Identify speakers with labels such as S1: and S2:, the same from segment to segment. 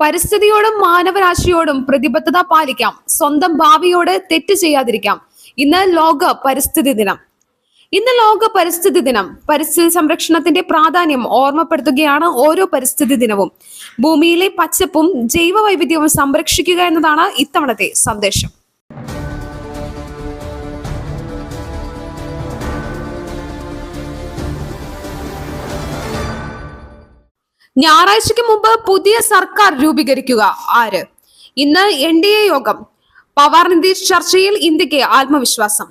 S1: പരിസ്ഥിതിയോടും മാനവരാശിയോടും പ്രതിബദ്ധത പാലിക്കാം. സ്വന്തം ഭാവിയോട് തെറ്റ് ചെയ്യാതിരിക്കാം. ഇന്ന് ലോക പരിസ്ഥിതി ദിനം. ഇന്ന് ലോക പരിസ്ഥിതി ദിനം. പരിസ്ഥിതി സംരക്ഷണത്തിന്റെ പ്രാധാന്യം ഓർമ്മപ്പെടുത്തുകയാണ് ഓരോ പരിസ്ഥിതി ദിനവും. ഭൂമിയിലെ പച്ചപ്പും ജൈവ വൈവിധ്യവും സംരക്ഷിക്കുക എന്നതാണ് ഇത്തവണത്തെ സന്ദേശം. ഞായറാഴ്ചയ്ക്ക് മുമ്പ് പുതിയ സർക്കാർ രൂപീകരിക്കുക. ആര്? ഇന്ന് എൻ ഡി എ യോഗം. പവാർ നിതീഷ് ചർച്ചയിൽ ഇന്ത്യയ്ക്ക് ആത്മവിശ്വാസം.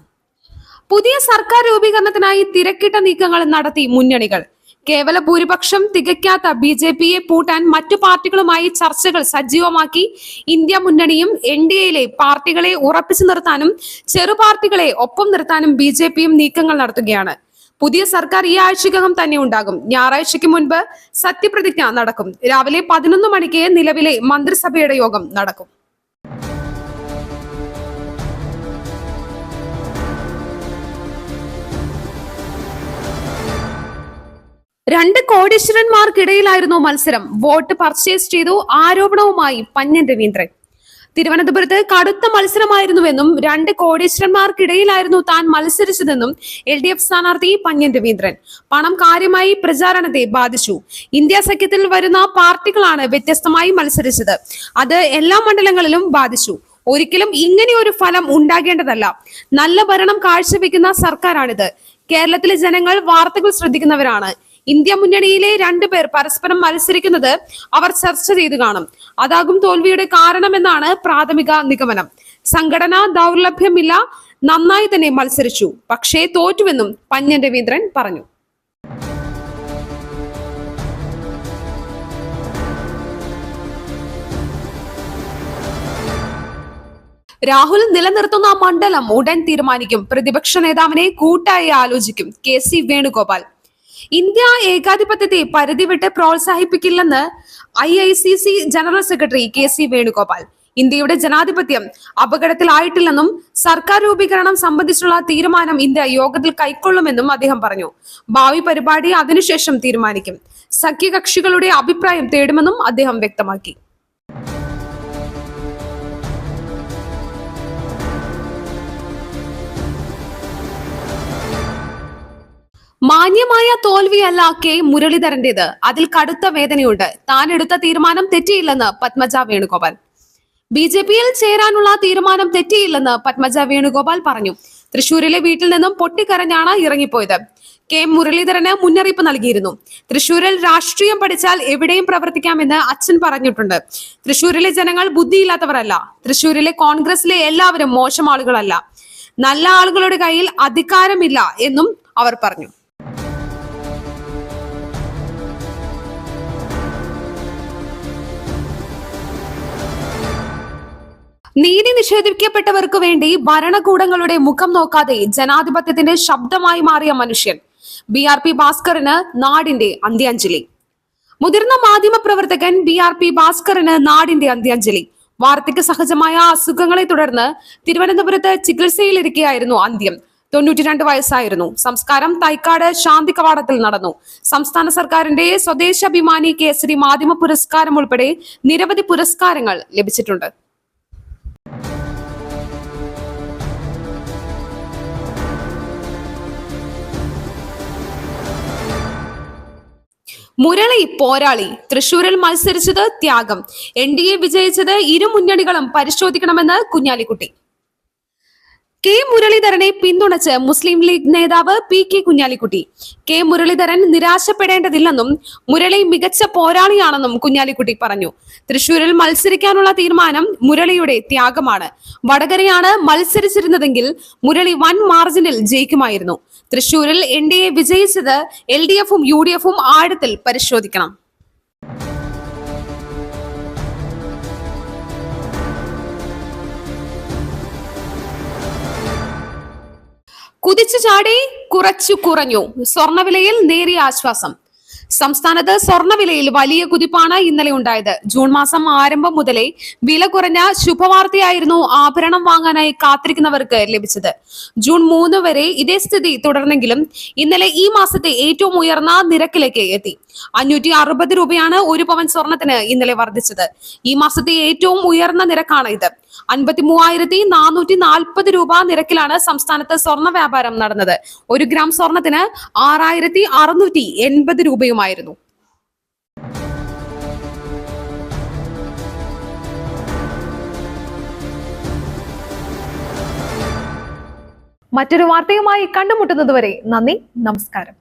S1: പുതിയ സർക്കാർ രൂപീകരണത്തിനായി തിരക്കിട്ട നീക്കങ്ങൾ നടത്തി മുന്നണികൾ. കേവല ഭൂരിപക്ഷം തികയ്ക്കാത്ത ബി ജെ പിയെ പൂട്ടാൻ മറ്റു പാർട്ടികളുമായി ചർച്ചകൾ സജീവമാക്കി ഇന്ത്യ മുന്നണിയും എൻ ഡി എയിലെ പാർട്ടികളെ ഉറപ്പിച്ചു നിർത്താനും ചെറു പാർട്ടികളെ ഒപ്പം നിർത്താനും ബി ജെ പിയും നീക്കങ്ങൾ നടത്തുകയാണ്. പുതിയ സർക്കാർ ഈ ആഴ്ചക്കകം തന്നെ ഉണ്ടാകും. ഞായറാഴ്ചയ്ക്ക് മുൻപ് സത്യപ്രതിജ്ഞ നടക്കും. രാവിലെ പതിനൊന്ന് മണിക്ക് നിലവിലെ മന്ത്രിസഭയുടെ യോഗം നടക്കും. രണ്ട് കോടീശ്വരന്മാർക്കിടയിലായിരുന്നു മത്സരം. വോട്ട് പർച്ചേസ് ചെയ്തു ആരോപണവുമായി പഞ്ഞൻ രവീന്ദ്രൻ. തിരുവനന്തപുരത്ത് കടുത്ത മത്സരമായിരുന്നുവെന്നും രണ്ട് കോടീശ്വരന്മാർക്കിടയിലായിരുന്നു താൻ മത്സരിച്ചതെന്നും എൽ ഡി എഫ് സ്ഥാനാർത്ഥി പന്യൻ രവീന്ദ്രൻ. പണം കാര്യമായി പ്രചാരണത്തെ ബാധിച്ചു. ഇന്ത്യ സഖ്യത്തിൽ വരുന്ന പാർട്ടികളാണ് വ്യത്യസ്തമായി മത്സരിച്ചത്. അത് എല്ലാ മണ്ഡലങ്ങളിലും ബാധിച്ചു. ഒരിക്കലും ഇങ്ങനെ ഒരു ഫലം ഉണ്ടാകേണ്ടതല്ല. നല്ല ഭരണം കാഴ്ചവെക്കുന്ന സർക്കാരാണിത്. കേരളത്തിലെ ജനങ്ങൾ വാർത്തകൾ ശ്രദ്ധിക്കുന്നവരാണ്. ഇന്ത്യ മുന്നണിയിലെ രണ്ടു പേർ പരസ്പരം മത്സരിക്കുന്നത് അവർ ചർച്ച ചെയ്തു കാണും. അതാകും തോൽവിയുടെ കാരണമെന്നാണ് പ്രാഥമിക നിഗമനം. സംഘടന ദൗർലഭ്യമില്ല നന്നായി തന്നെ മത്സരിച്ചു. പക്ഷേ തോറ്റുവെന്നും പഞ്ഞൻ രവീന്ദ്രൻ പറഞ്ഞു. രാഹുൽ നിലനിർത്തുന്ന മണ്ഡലം ഉടൻ തീരുമാനിക്കും. പ്രതിപക്ഷ നേതാവിനെ കൂട്ടായി ആലോചിക്കും കെ സി വേണുഗോപാൽ. ഇന്ത്യ ഏകാധിപത്യത്തെ പരിധി വിട്ട് പ്രോത്സാഹിപ്പിക്കില്ലെന്ന് I I C C general secretary K C Venugopal. ഇന്ത്യയുടെ ജനാധിപത്യം അപകടത്തിലായിട്ടില്ലെന്നും സർക്കാർ രൂപീകരണം സംബന്ധിച്ചുള്ള തീരുമാനം ഇന്ത്യ യോഗത്തിൽ കൈക്കൊള്ളുമെന്നും അദ്ദേഹം പറഞ്ഞു. ഭാവി പരിപാടി അതിനുശേഷം തീരുമാനിക്കും. സഖ്യകക്ഷികളുടെ അഭിപ്രായം തേടുമെന്നും അദ്ദേഹം വ്യക്തമാക്കി. മാന്യമായ തോൽവിയല്ല കെ മുരളീധരന്റേത്. അതിൽ കടുത്ത വേദനയുണ്ട്. താൻ എടുത്ത തീരുമാനം തെറ്റിയില്ലെന്ന് പത്മജ വേണുഗോപാൽ. ബി ജെ പിയിൽ ചേരാനുള്ള തീരുമാനം തെറ്റിയില്ലെന്ന് പത്മജ വേണുഗോപാൽ പറഞ്ഞു. തൃശൂരിലെ വീട്ടിൽ നിന്നും പൊട്ടിക്കരഞ്ഞാണ് ഇറങ്ങിപ്പോയത്. കെ മുരളീധരന് മുന്നറിയിപ്പ് നൽകിയിരുന്നു. തൃശൂരിൽ രാഷ്ട്രീയം പഠിച്ചാൽ എവിടെയും പ്രവർത്തിക്കാമെന്ന് അച്ഛൻ പറഞ്ഞിട്ടുണ്ട്. തൃശൂരിലെ ജനങ്ങൾ ബുദ്ധിയില്ലാത്തവരല്ല. തൃശൂരിലെ കോൺഗ്രസിലെ എല്ലാവരും മോശം ആളുകളല്ല. നല്ല ആളുകളുടെ കയ്യിൽ അധികാരമില്ല എന്നും അവർ പറഞ്ഞു. നീതി നിഷേധിക്കപ്പെട്ടവർക്ക് വേണ്ടി ഭരണകൂടങ്ങളുടെ മുഖം നോക്കാതെ ജനാധിപത്യത്തിന്റെ ശബ്ദമായി മാറിയ മനുഷ്യൻ ബി ആർ പി ഭാസ്കറിന് നാടിന്റെ അന്ത്യാഞ്ജലി. മുതിർന്ന മാധ്യമ പ്രവർത്തകൻ ബി ആർ പി ഭാസ്കറിന് നാടിന്റെ അന്ത്യാഞ്ജലി. വാർദ്ധക്യ സഹജമായ അസുഖങ്ങളെ തുടർന്ന് തിരുവനന്തപുരത്ത് ചികിത്സയിലിരിക്കെയായിരുന്നു അന്ത്യം. തൊണ്ണൂറ്റിരണ്ട് വയസ്സായിരുന്നു. സംസ്കാരം തൈക്കാട് ശാന്തി കവാടത്തിൽ നടന്നു. സംസ്ഥാന സർക്കാരിന്റെ സ്വദേശാഭിമാനി കേസരി മാധ്യമ പുരസ്കാരം ഉൾപ്പെടെ നിരവധി പുരസ്കാരങ്ങൾ ലഭിച്ചിട്ടുണ്ട്. മുരളി പോരാളി. തൃശൂരിൽ മത്സരിച്ചത് ത്യാഗം. എൻ ഡി എ വിജയിച്ചത് ഇരു മുന്നണികളും പരിശോധിക്കണമെന്ന് കുഞ്ഞാലിക്കുട്ടി. കെ മുരളീധരനെ പിന്തുണച്ച് മുസ്ലിം ലീഗ് നേതാവ് P K Kunhalikutty. K Muraleedharan നിരാശപ്പെടേണ്ടതില്ലെന്നും മുരളി മികച്ച പോരാളിയാണെന്നും കുഞ്ഞാലിക്കുട്ടി പറഞ്ഞു. തൃശൂരിൽ മത്സരിക്കാനുള്ള തീരുമാനം മുരളിയുടെ ത്യാഗമാണ്. വടകരയാണ് മത്സരിച്ചിരുന്നതെങ്കിൽ മുരളി വൻ മാർജിനിൽ ജയിക്കുമായിരുന്നു. തൃശൂരിൽ എൻ ഡി എ വിജയിച്ചത് എൽ ഡി എഫും യു ഡി എഫും ആഴത്തിൽ പരിശോധിക്കണം. കുതിച്ചു ചാടി കുറച്ചു കുറഞ്ഞു. സ്വർണവിലയിൽ നേരിയ ആശ്വാസം. സംസ്ഥാനത്ത് സ്വർണവിലയിൽ വലിയ കുതിപ്പാണ് ഇന്നലെ ഉണ്ടായത്. ജൂൺ മാസം ആരംഭം മുതലേ വില കുറഞ്ഞ ശുഭവാർത്തയായിരുന്നു ആഭരണം വാങ്ങാനായി കാത്തിരിക്കുന്നവർക്ക് ലഭിച്ചത്. ജൂൺ മൂന്ന് വരെ ഇതേ സ്ഥിതി തുടർന്നെങ്കിലും ഇന്നലെ ഈ മാസത്തെ ഏറ്റവും ഉയർന്ന നിരക്കിലേക്ക് എത്തി. അഞ്ഞൂറ്റി അറുപത് രൂപയാണ് ഒരു പവൻ സ്വർണത്തിന് ഇന്നലെ വർദ്ധിച്ചത്. ഈ മാസത്തെ ഏറ്റവും ഉയർന്ന നിരക്കാണ് ഇത്. അൻപത്തി മൂവായിരത്തി നാനൂറ്റി നാൽപ്പത് രൂപ നിരക്കിലാണ് സംസ്ഥാനത്ത് സ്വർണ വ്യാപാരം നടന്നത്. ഒരു ഗ്രാം സ്വർണത്തിന് ആറായിരത്തി അറുന്നൂറ്റി എൺപത് രൂപയുമായിരുന്നു. മറ്റൊരു വാർത്തയുമായി കണ്ടുമുട്ടുന്നതുവരെ നന്ദി നമസ്കാരം.